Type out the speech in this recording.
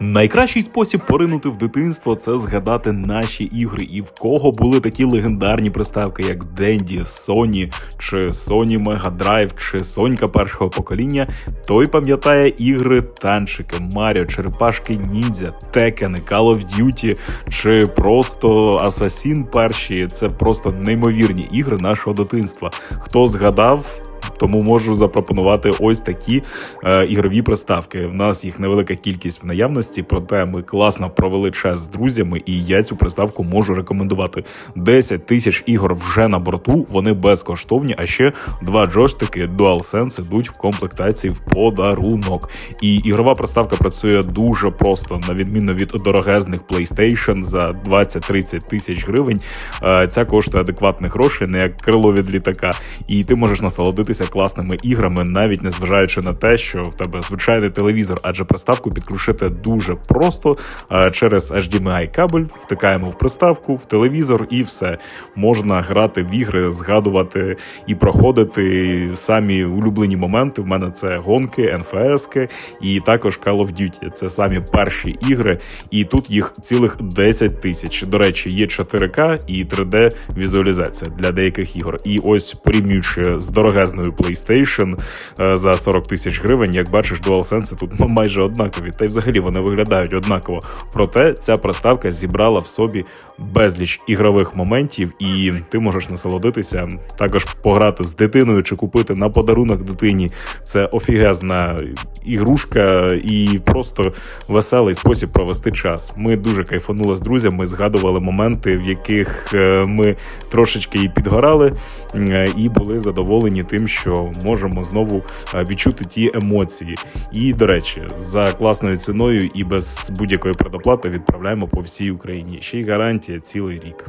Найкращий спосіб поринути в дитинство це згадати наші ігри, і в кого були такі легендарні приставки, як Денді, Sony, чи Sony Mega Drive, чи Сонька першого покоління. Той пам'ятає ігри танчики, Маріо, Черепашки Ніндзя, Текени, Call of Duty, чи просто Assassin перші. Це просто неймовірні ігри нашого дитинства. Хто згадав? Тому можу запропонувати ось такі е, ігрові приставки. В нас їх невелика кількість в наявності, проте ми класно провели час з друзями, і я цю приставку можу рекомендувати. 10 тисяч ігор вже на борту, вони безкоштовні, а ще два джойстики DualSense йдуть в комплектації в подарунок. І ігрова приставка працює дуже просто, на відміну від дорогезних PlayStation за 20-30 тисяч гривень. Е, Ця коштує адекватних грошей, не як крило від літака. І ти можеш насолодитися класними іграми, навіть незважаючи на те, що в тебе звичайний телевізор, адже приставку підключити дуже просто через HDMI кабель. Втикаємо в приставку, в телевізор, і все можна грати в ігри, згадувати і проходити самі улюблені моменти. В мене це гонки, НФС і також Call of Duty. Це самі перші ігри, і тут їх цілих 10 тисяч. До речі, є 4К і 3D візуалізація для деяких ігор. І ось порівнюючи з дорогезною PlayStation е, за 40 тисяч гривень, як бачиш, DualSense тут майже однакові. Та й взагалі вони виглядають однаково. Проте ця приставка зібрала в собі безліч ігрових моментів, і ти можеш насолодитися, також пограти з дитиною чи купити на подарунок дитині. Це офігезна ігрушка і просто веселий спосіб провести час. Ми дуже кайфанули з друзями, згадували моменти, в яких е, ми трошечки і підгорали, е, і були задоволені тим, що можемо знову е, відчути ті емоції. І до речі, за класною ціною і без будь-якої предоплати відправляємо по всій Україні. Ще й гарантія цілий рік.